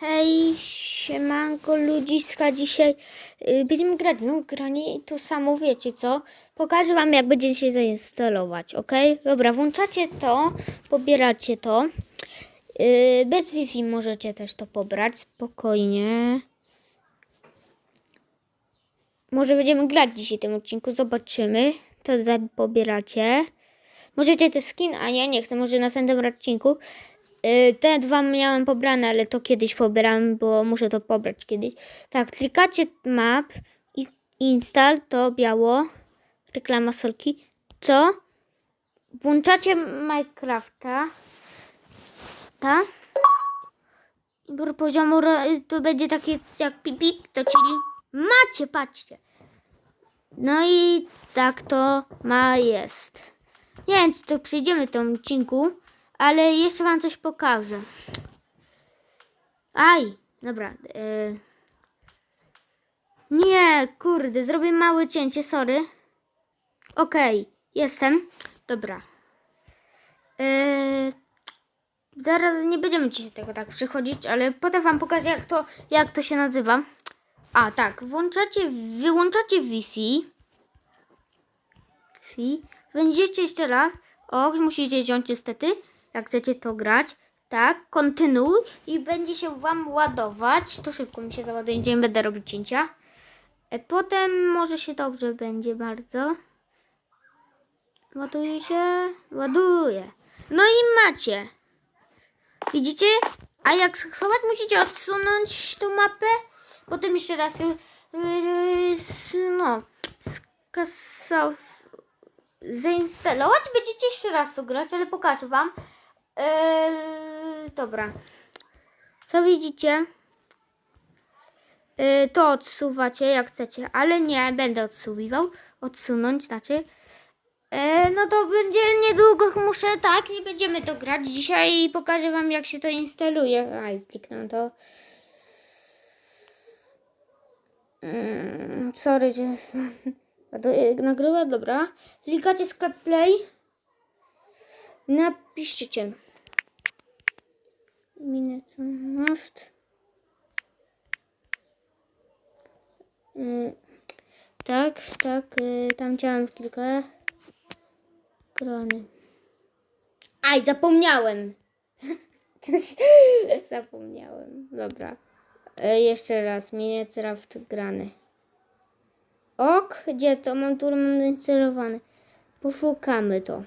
Hej, siemanko ludziska, dzisiaj y, będziemy grać no granie i to samo wiecie co? Pokażę wam jak będzie się zainstalować, ok? Dobra, włączacie to, pobieracie to. Y, bez Wi-Fi możecie też to pobrać, spokojnie. Może będziemy grać dzisiaj w tym odcinku, zobaczymy. To pobieracie. Możecie też skin, a ja nie chcę, może na następnym odcinku. Y, Te dwa miałem pobrane, ale to kiedyś pobieram, bo muszę to pobrać kiedyś. Tak, klikacie map i install to biało. Reklama solki. Co? Włączacie Minecrafta. Ta. I poziomu ro- to będzie takie jak pip, pip to czyli macie, patrzcie. No i tak to ma jest. Nie wiem, czy to przejdziemy w tym odcinku, ale jeszcze wam coś pokażę. Aj, dobra. y. Nie, kurde, zrobię małe cięcie, sorry. Okej, jestem. Dobra. Y, zaraz nie będziemy dzisiaj tego tak przychodzić, ale potem wam pokażę, jak to, jak to się nazywa. A, tak, włączacie, wyłączacie Wi-Fi. Wi-Fi. Będziecie jeszcze raz. O, musicie wziąć niestety, jak chcecie to grać. Tak, kontynuuj i będzie się wam ładować. To szybko mi się załaduje, nie będę robić cięcia. E, Potem może się dobrze będzie bardzo. Ładuje się, ładuje. No i macie. Widzicie? A jak schować, musicie odsunąć tą mapę. Potem jeszcze raz ją, yy, no, skasa, zainstalować. Będziecie jeszcze raz grać, ale pokażę wam. Yy, dobra. Co widzicie? Yy, to odsuwacie jak chcecie, ale nie będę odsuwał. Odsunąć, znaczy. E, no to będzie niedługo muszę, tak, nie będziemy to grać dzisiaj i pokażę wam jak się to instaluje. Aj, kliknę to. Mm, sorry, że nagrywa, dobra. Klikacie sklep play. Napiszcie. Minecraft. Y, tak, tak, y, tam chciałam kilka. Krony. Aj, zapomniałem. zapomniałem. Dobra. E, jeszcze raz. Minecraft grany. Ok, gdzie to? Mam tu mam zainstalowane. Poszukamy to.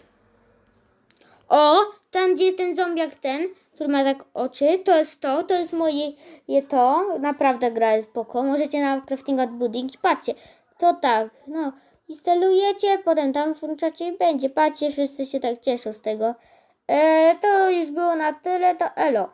O, tam gdzie jest ten zombiak ten, który ma tak oczy, to jest to, to jest moje je to. Naprawdę gra jest spoko. Możecie na crafting od building i patrzcie. To tak, no. Instalujecie, potem tam włączacie i będzie. Patrzcie, wszyscy się tak cieszą z tego. E, to już było na tyle, to elo.